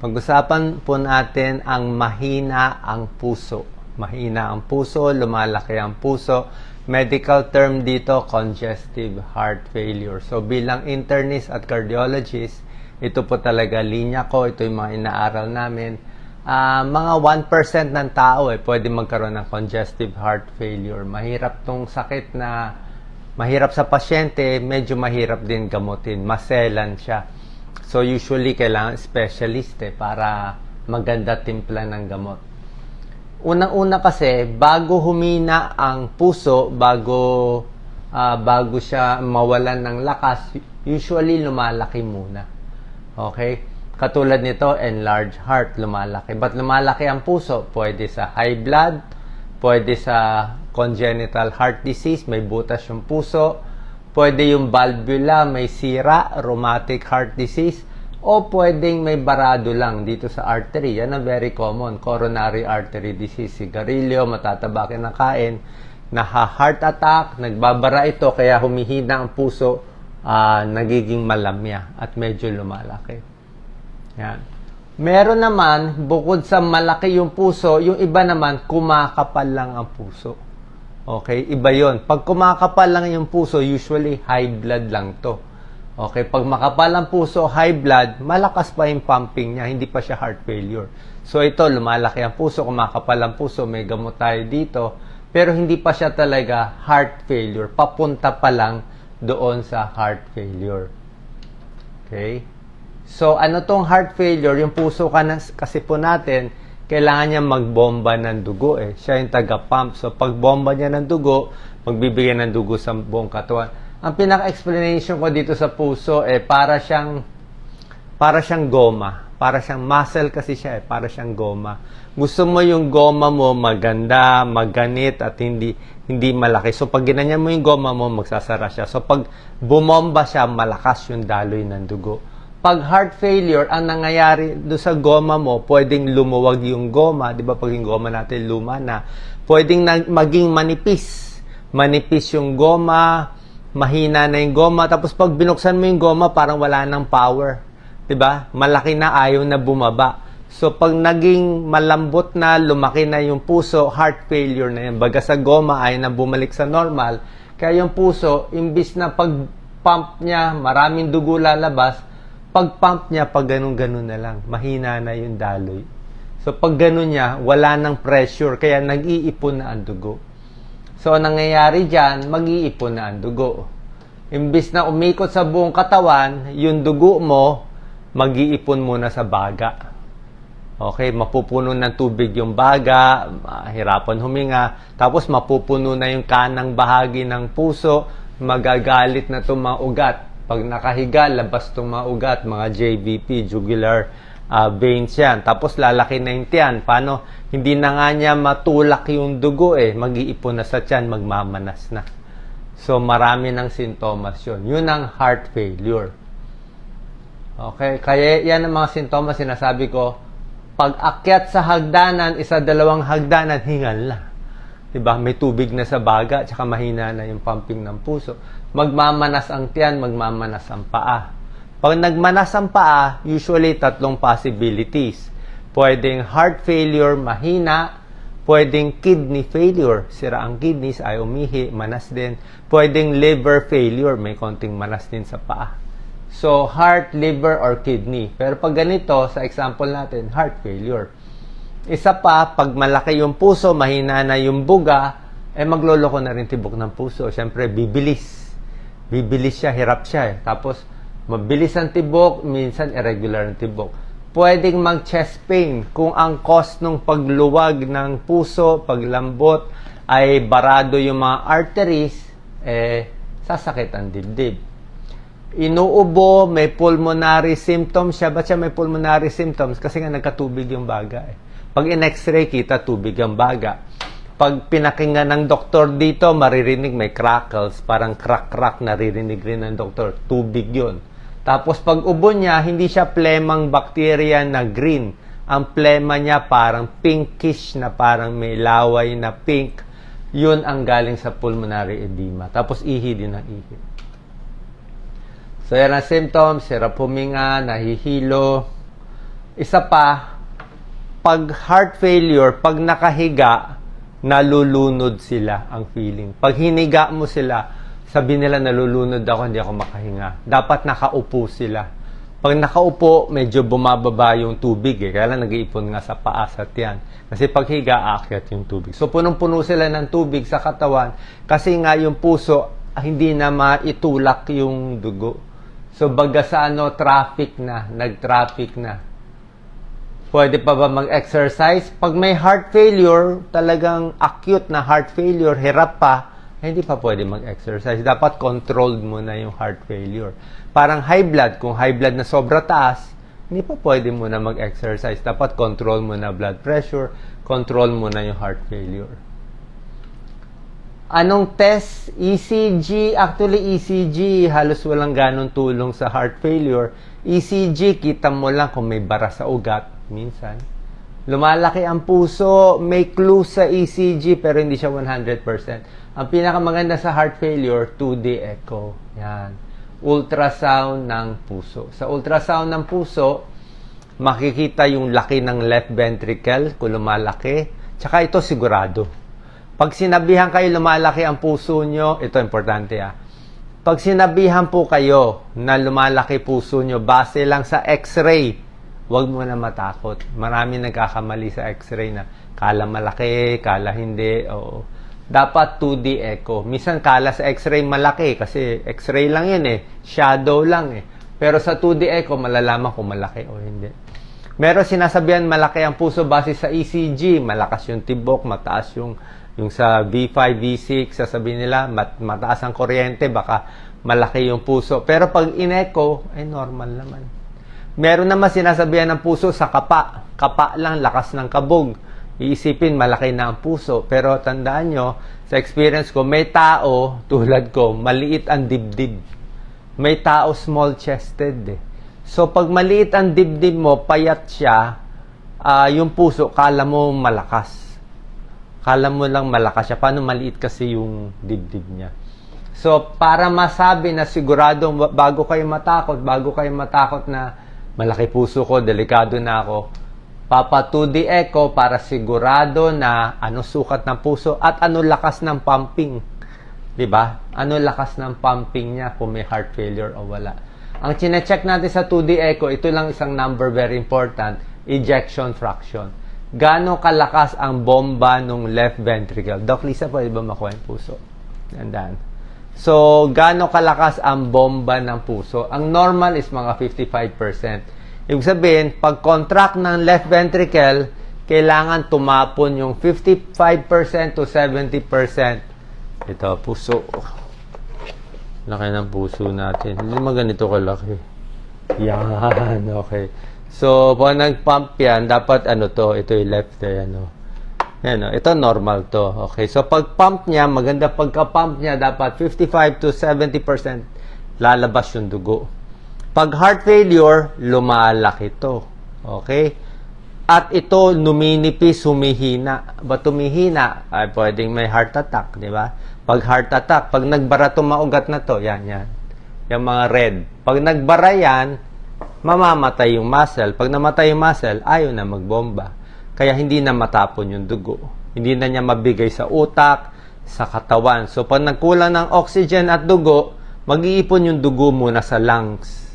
Pag-usapan po natin ang mahina ang puso. Mahina ang puso, lumalaki ang puso. Medical term dito, congestive heart failure. So bilang internist at cardiologist, ito po talaga linya ko, ito yung mga inaaral namin. Ah, mga 1% ng tao eh, pwede magkaroon ng congestive heart failure. Mahirap tong sakit na mahirap sa pasyente, medyo mahirap din gamutin. Maselan siya. So usually kailangan specialist eh, para maganda timpla ng gamot. Unang-una kasi, bago humina ang puso, bago ah, bago siya mawalan ng lakas, usually lumalaki muna. Okay? Katulad nito, enlarged heart, lumalaki. But lumalaki ang puso? Pwede sa high blood, pwede sa congenital heart disease, may butas yung puso, pwede yung valvula, may sira, rheumatic heart disease, o pwedeng may barado lang dito sa artery. Yan ang very common, coronary artery disease. Sigarilyo, matataba ka ng kain, naha-heart attack, nagbabara ito, kaya humihina ang puso, ah, nagiging malamya at medyo lumalaki. Yan. Meron naman, bukod sa malaki yung puso, yung iba naman, kumakapal lang ang puso. Okay? Iba yon. Pag kumakapal lang yung puso, usually high blood lang to. Okay? Pag makapal ang puso, high blood, malakas pa yung pumping niya, hindi pa siya heart failure. So ito, lumalaki ang puso, kumakapal ang puso, may gamot tayo dito, pero hindi pa siya talaga heart failure. Papunta pa lang doon sa heart failure. Okay? So, ano tong heart failure? Yung puso kasi po natin, kailangan niya magbomba ng dugo eh. Siya yung taga-pump. So, pag bomba niya ng dugo, magbibigay ng dugo sa buong katawan. Ang pinaka-explanation ko dito sa puso eh, para siyang, para siyang goma. Para siyang muscle kasi siya eh, para siyang goma. Gusto mo yung goma mo maganda, maganit at hindi hindi malaki. So pag ginanyan mo yung goma mo, magsasara siya. So pag bumomba siya, malakas yung daloy ng dugo. Pag heart failure, ang nangyayari do sa goma mo, pwedeng lumuwag yung goma, 'di ba? Pag yung goma natin luma na, pwedeng nag- maging manipis. Manipis yung goma, mahina na yung goma, tapos pag binuksan mo yung goma, parang wala nang power. 'di ba? Malaki na ayaw na bumaba. So pag naging malambot na, lumaki na yung puso, heart failure na yan. Baga sa goma ay na bumalik sa normal. Kaya yung puso, imbis na pag pump niya, maraming dugo lalabas, pag pump niya, pag ganun-ganun na lang, mahina na yung daloy. So pag ganun niya, wala nang pressure, kaya nag-iipon na ang dugo. So ang nangyayari dyan, mag-iipon na ang dugo. Imbis na umikot sa buong katawan, yung dugo mo, mag-iipon muna sa baga. Okay, mapupuno ng tubig yung baga, hirapan huminga, tapos mapupuno na yung kanang bahagi ng puso, magagalit na itong mga ugat. Pag nakahiga, labas itong mga ugat, mga JVP, jugular uh, veins yan. Tapos lalaki na yung tiyan. Paano? Hindi na nga niya matulak yung dugo eh. Mag-iipon na sa tiyan, magmamanas na. So marami ng sintomas yun. Yun ang heart failure. Okay, kaya yan ang mga sintomas sinasabi ko. Pag akyat sa hagdanan, isa dalawang hagdanan, hingal na. 'Di ba? May tubig na sa baga, tsaka mahina na yung pumping ng puso. Magmamanas ang tiyan, magmamanas ang paa. Pag nagmanas ang paa, usually tatlong possibilities. Pwedeng heart failure, mahina. Pwedeng kidney failure, sira ang kidneys, ay umihi, manas din. Pwedeng liver failure, may konting manas din sa paa. So, heart, liver, or kidney. Pero pag ganito, sa example natin, heart failure. Isa pa, pag malaki yung puso, mahina na yung buga, eh magloloko na rin tibok ng puso. Siyempre, bibilis. Bibilis siya, hirap siya eh. Tapos, mabilis ang tibok, minsan irregular ang tibok. Pwedeng mag-chest pain kung ang cause ng pagluwag ng puso, paglambot, ay barado yung mga arteries, eh, sasakit ang dibdib inuubo, may pulmonary symptoms siya. Ba't siya may pulmonary symptoms? Kasi nga nagkatubig yung baga. Eh. Pag in-x-ray, kita tubig ang baga. Pag pinakinggan ng doktor dito, maririnig may crackles, parang crack-crack, naririnig rin ng doktor. Tubig yun. Tapos pag ubo niya, hindi siya plemang bacteria na green. Ang plema niya parang pinkish na parang may laway na pink. Yun ang galing sa pulmonary edema. Tapos ihi din ang ihi. So, yan ang symptoms. Hirap huminga, nahihilo. Isa pa, pag heart failure, pag nakahiga, nalulunod sila ang feeling. Pag hiniga mo sila, sabi nila nalulunod ako, hindi ako makahinga. Dapat nakaupo sila. Pag nakaupo, medyo bumababa yung tubig eh. Kaya lang nag-iipon nga sa paa sa tiyan. Kasi pag higa, aakyat yung tubig. So punong-puno sila ng tubig sa katawan kasi nga yung puso ah, hindi na maitulak yung dugo. So baga sa ano, traffic na, nag-traffic na. Pwede pa ba mag-exercise? Pag may heart failure, talagang acute na heart failure, hirap pa, eh, hindi pa pwede mag-exercise. Dapat controlled mo na yung heart failure. Parang high blood, kung high blood na sobra taas, hindi pa pwede mo na mag-exercise. Dapat control mo na blood pressure, control mo na yung heart failure. Anong test? ECG. Actually, ECG, halos walang ganong tulong sa heart failure. ECG, kita mo lang kung may bara sa ugat, minsan. Lumalaki ang puso, may clue sa ECG, pero hindi siya 100%. Ang pinakamaganda sa heart failure, 2D echo. Yan. Ultrasound ng puso. Sa ultrasound ng puso, makikita yung laki ng left ventricle kung lumalaki. Tsaka ito sigurado. Pag sinabihan kayo lumalaki ang puso nyo, ito importante ah. Pag sinabihan po kayo na lumalaki puso nyo base lang sa x-ray, huwag mo na matakot. Marami nagkakamali sa x-ray na kala malaki, kala hindi. Oo. Dapat 2D echo. Minsan kala sa x-ray malaki kasi x-ray lang yun eh. Shadow lang eh. Pero sa 2D echo, malalaman kung malaki o hindi. Meron sinasabihan malaki ang puso base sa ECG, malakas yung tibok, mataas yung yung sa V5, V6, sasabihin nila mat, mataas ang kuryente, baka malaki yung puso. Pero pag in-echo, ay normal naman. Meron naman sinasabihan ng puso sa kapa. Kapa lang, lakas ng kabog. Iisipin, malaki na ang puso. Pero tandaan nyo, sa experience ko, may tao, tulad ko, maliit ang dibdib. May tao small-chested eh. So, pag maliit ang dibdib mo, payat siya, ah, yung puso, kala mo malakas. Kala mo lang malakas siya. Paano maliit kasi yung dibdib niya? So, para masabi na sigurado, bago kayo matakot, bago kayo matakot na malaki puso ko, delikado na ako, Papa 2D echo para sigurado na ano sukat ng puso at ano lakas ng pumping. 'Di ba? Ano lakas ng pumping niya kung may heart failure o wala. Ang chine-check natin sa 2D echo, ito lang isang number very important, ejection fraction. Gaano kalakas ang bomba ng left ventricle? Doc Lisa, pwede ba makuha yung puso? Gandaan. So, gaano kalakas ang bomba ng puso? Ang normal is mga 55%. Ibig sabihin, pag contract ng left ventricle, kailangan tumapon yung 55% to 70%. Ito, puso. Laki ng puso natin. Hindi naman ganito kalaki. Yan, okay. So, pag nag-pump yan, dapat ano to, ito yung left eh, ano. Yan, oh. ito normal to. Okay, so pag pump niya, maganda pagka-pump niya, dapat 55 to 70% lalabas yung dugo. Pag heart failure, lumalaki to. Okay? At ito, numinipis, humihina. Ba tumihina? Ay, pwedeng may heart attack, di ba? Pag heart attack, pag nagbara maugat na to, yan, yan. Yung mga red. Pag nagbara yan, mamamatay yung muscle. Pag namatay yung muscle, ayaw na magbomba. Kaya hindi na matapon yung dugo. Hindi na niya mabigay sa utak, sa katawan. So, pag nagkulang ng oxygen at dugo, mag-iipon yung dugo muna sa lungs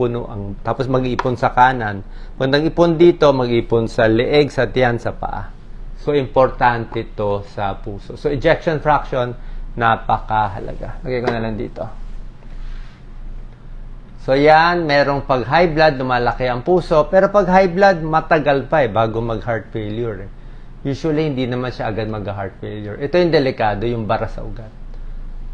puno ang tapos mag-ipon sa kanan. Pag nag-ipon dito, mag-ipon sa leeg, sa tiyan, sa paa. So importante to sa puso. So ejection fraction napakahalaga. Lagay ko na lang dito. So yan, merong pag high blood, lumalaki ang puso. Pero pag high blood, matagal pa eh, bago mag heart failure. Eh. Usually, hindi naman siya agad mag heart failure. Ito yung delikado, yung bara sa ugat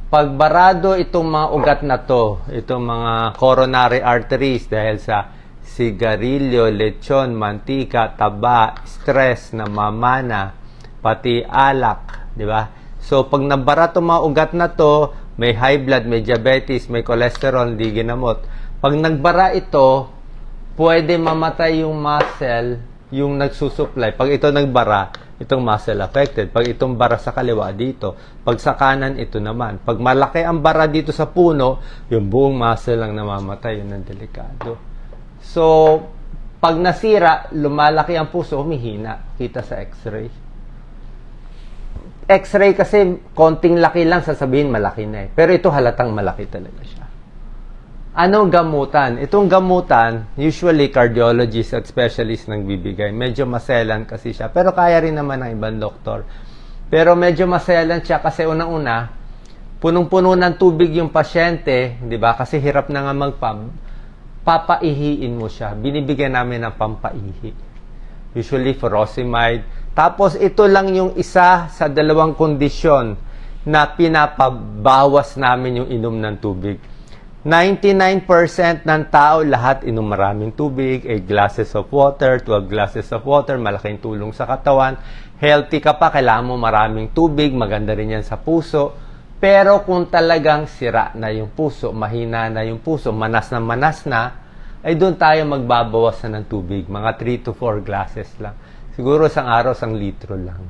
pag barado itong mga ugat na to, itong mga coronary arteries dahil sa sigarilyo, lechon, mantika, taba, stress, namamana, pati alak, di ba? So, pag nabara itong mga ugat na to, may high blood, may diabetes, may cholesterol, hindi ginamot. Pag nagbara ito, pwede mamatay yung muscle, yung nagsusupply. Pag ito nagbara, itong muscle affected. Pag itong bara sa kaliwa dito, pag sa kanan ito naman. Pag malaki ang bara dito sa puno, yung buong muscle lang namamatay, yun ang delikado. So, Pag nasira, lumalaki ang puso, humihina. Kita sa x-ray. X-ray kasi konting laki lang, sasabihin malaki na eh. Pero ito halatang malaki talaga siya. Anong gamutan? Itong gamutan, usually cardiologist at specialist nang bibigay. Medyo maselan kasi siya. Pero kaya rin naman ng ibang doktor. Pero medyo maselan siya kasi unang-una, punong-puno ng tubig yung pasyente, di ba? Kasi hirap na nga mag-pump. Papaihiin mo siya. Binibigyan namin ng pampaihi. Usually furosemide. Tapos ito lang yung isa sa dalawang kondisyon na pinapabawas namin yung inom ng tubig. 99% ng tao lahat inom maraming tubig, 8 glasses of water, 12 glasses of water, malaking tulong sa katawan. Healthy ka pa, kailangan mo maraming tubig, maganda rin yan sa puso. Pero kung talagang sira na yung puso, mahina na yung puso, manas na manas na, ay doon tayo magbabawasan ng tubig. Mga 3 to 4 glasses lang. Siguro isang araw, isang litro lang.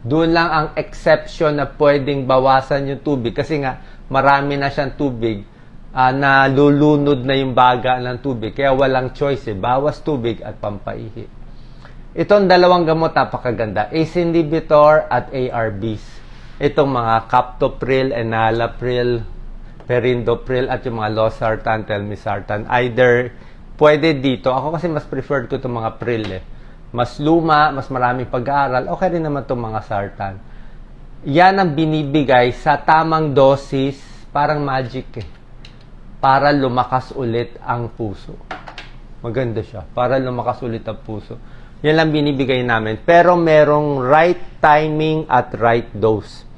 Doon lang ang exception na pwedeng bawasan yung tubig kasi nga marami na siyang tubig ah, na lulunod na yung baga ng tubig. Kaya walang choice eh. Bawas tubig at pampaihi. Itong dalawang gamot napakaganda. ACE inhibitor at ARBs. Itong mga captopril, enalapril, perindopril at yung mga losartan, telmisartan. Either pwede dito. Ako kasi mas preferred ko itong mga pril eh. Mas luma, mas maraming pag-aaral. Okay rin naman itong mga sartan. Yan ang binibigay sa tamang dosis, parang magic eh. Para lumakas ulit ang puso. Maganda siya. Para lumakas ulit ang puso. Yan lang binibigay namin. Pero merong right timing at right dose.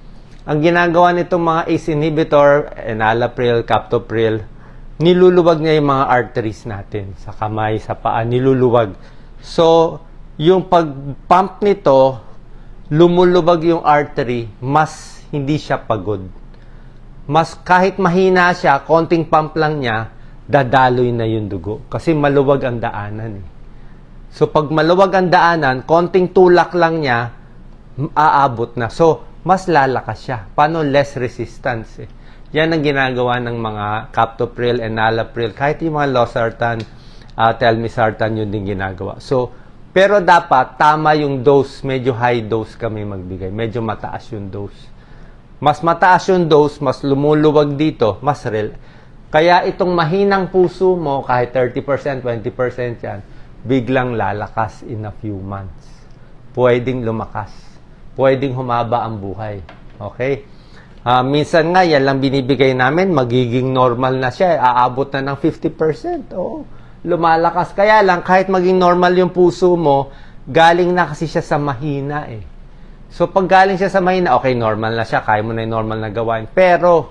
Ang ginagawa nitong mga ACE inhibitor, enalapril, captopril, niluluwag niya yung mga arteries natin sa kamay, sa paa, niluluwag. So, yung pag-pump nito, lumulubag yung artery, mas hindi siya pagod. Mas kahit mahina siya, konting pump lang niya, dadaloy na yung dugo. Kasi maluwag ang daanan eh. So, pag maluwag ang daanan, konting tulak lang niya, aabot na. So, mas lalakas siya. Paano less resistance eh. Yan ang ginagawa ng mga captopril, enalapril, kahit yung mga losartan, uh, telmisartan, yun din ginagawa. So, pero dapat tama yung dose, medyo high dose kami magbigay. Medyo mataas yung dose. Mas mataas yung dose, mas lumuluwag dito, mas real. Kaya itong mahinang puso mo, kahit 30%, 20% yan, biglang lalakas in a few months. Pwedeng lumakas. Pwedeng humaba ang buhay. Okay? Ah, minsan nga, yan lang binibigay namin, magiging normal na siya. Aabot na ng 50%. Oo. Lumalakas. Kaya lang, kahit maging normal yung puso mo, galing na kasi siya sa mahina eh. So, pag galing siya sa mahina, okay, normal na siya. Kaya mo na yung normal na gawain. Pero,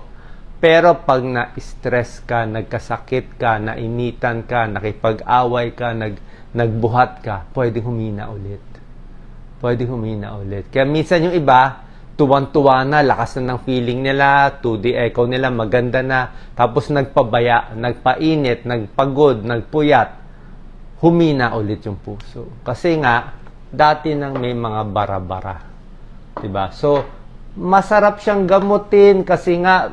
pero pag na-stress ka, nagkasakit ka, nainitan ka, nakipag-away ka, nag, nagbuhat ka, pwedeng humina ulit. Pwedeng humina ulit. Kaya minsan yung iba, tuwan-tuwa na, lakas na ng feeling nila, 2D echo nila, maganda na, tapos nagpabaya, nagpainit, nagpagod, nagpuyat, humina ulit yung puso. Kasi nga, dati nang may mga bara-bara. 'Di ba? So, masarap siyang gamutin kasi nga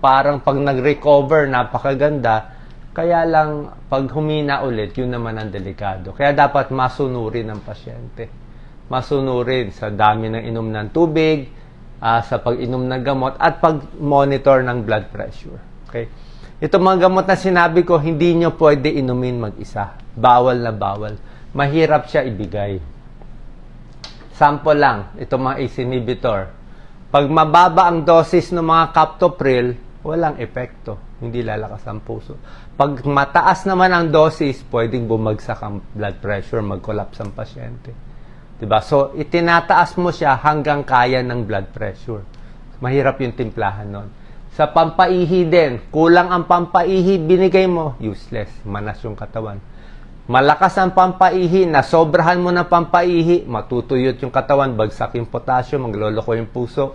parang pag nag-recover, napakaganda. Kaya lang, pag humina ulit, yun naman ang delikado. Kaya dapat masunurin ng pasyente. Masunurin sa dami ng inom ng tubig, ah, sa pag-inom ng gamot, at pag-monitor ng blood pressure. Okay? Ito mga gamot na sinabi ko, hindi nyo pwede inumin mag-isa. Bawal na bawal. Mahirap siya ibigay. Sample lang, itong mga ACE inhibitor. Pag mababa ang dosis ng mga captopril, walang epekto. Hindi lalakas ang puso. Pag mataas naman ang dosis, pwedeng bumagsak ang blood pressure, mag-collapse ang pasyente. 'Di ba? So, itinataas mo siya hanggang kaya ng blood pressure. Mahirap yung timplahan nun. Sa pampaihi din, kulang ang pampaihi, binigay mo, useless. Manas yung katawan. Malakas ang pampaihi, nasobrahan mo ng pampaihi, matutuyot yung katawan, bagsak yung potassium, magloloko yung puso,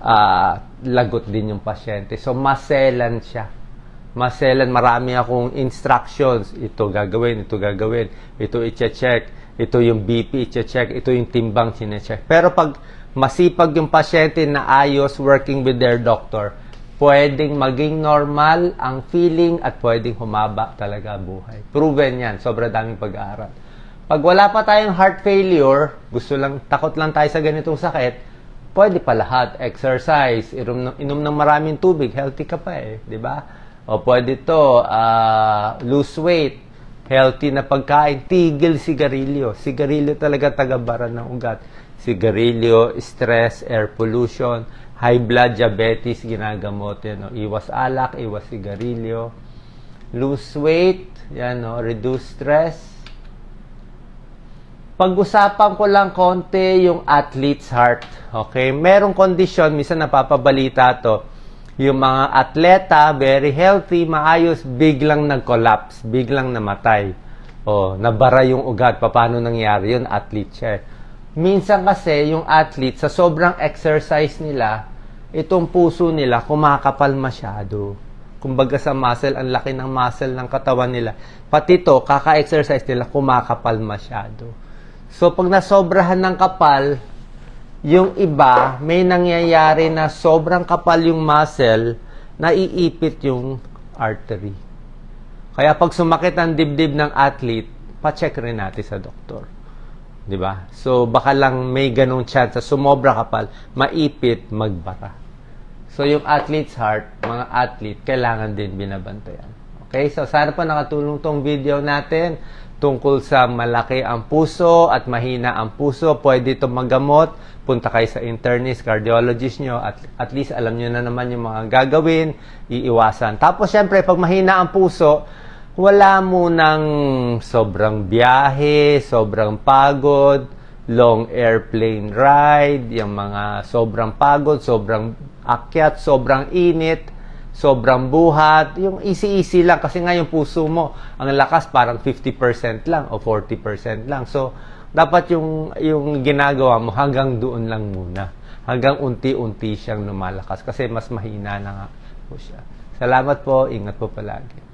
ah, lagot din yung pasyente. So, maselan siya. Maselan, marami akong instructions. Ito gagawin, ito gagawin, ito i-check, ito yung BP i-check, ito yung timbang chine-check. Pero pag masipag yung pasyente na ayos working with their doctor, pwedeng maging normal ang feeling at pwedeng humaba talaga buhay. Proven yan. Sobra daming pag-aaral. Pag wala pa tayong heart failure, gusto lang, takot lang tayo sa ganitong sakit, pwede pa lahat. Exercise, inom, inom ng maraming tubig, healthy ka pa eh, di ba? O pwede to, ah, lose weight, healthy na pagkain, tigil sigarilyo. Sigarilyo talaga tagabara ng ugat. Sigarilyo, stress, air pollution, high blood, diabetes, ginagamot yan. No? Iwas alak, iwas sigarilyo. Lose weight, yan, no? reduce stress. Pag-usapan ko lang konti yung athlete's heart. Okay? Merong kondisyon, minsan napapabalita to, yung mga atleta, very healthy, maayos, biglang nag-collapse, biglang namatay. O, nabara yung ugat. Paano nangyari yun? Athlete siya. eh. Minsan kasi, yung athlete, sa sobrang exercise nila, itong puso nila, kumakapal masyado. Kumbaga sa muscle, ang laki ng muscle ng katawan nila. Pati to, kaka-exercise nila, kumakapal masyado. So, pag nasobrahan ng kapal, yung iba, may nangyayari na sobrang kapal yung muscle, naiipit yung artery. Kaya pag sumakit ang dibdib ng athlete, pa-check rin natin sa doktor. 'Di ba? So baka lang may ganong chance sumobra kapal, maipit, magbara. So yung athlete's heart, mga athlete, kailangan din binabantayan. Okay? So sana po nakatulong tong video natin tungkol sa malaki ang puso at mahina ang puso. Pwede ito magamot. Punta kayo sa internist, cardiologist nyo. At, at least alam nyo na naman yung mga gagawin, iiwasan. Tapos syempre, pag mahina ang puso, wala mo ng sobrang biyahe, sobrang pagod, long airplane ride, yung mga sobrang pagod, sobrang akyat, sobrang init, sobrang buhat, yung easy-easy lang kasi nga yung puso mo, ang lakas parang 50% lang o 40% lang. So, dapat yung, yung ginagawa mo hanggang doon lang muna. Hanggang unti-unti siyang lumalakas kasi mas mahina na nga po siya. Salamat po, ingat po palagi.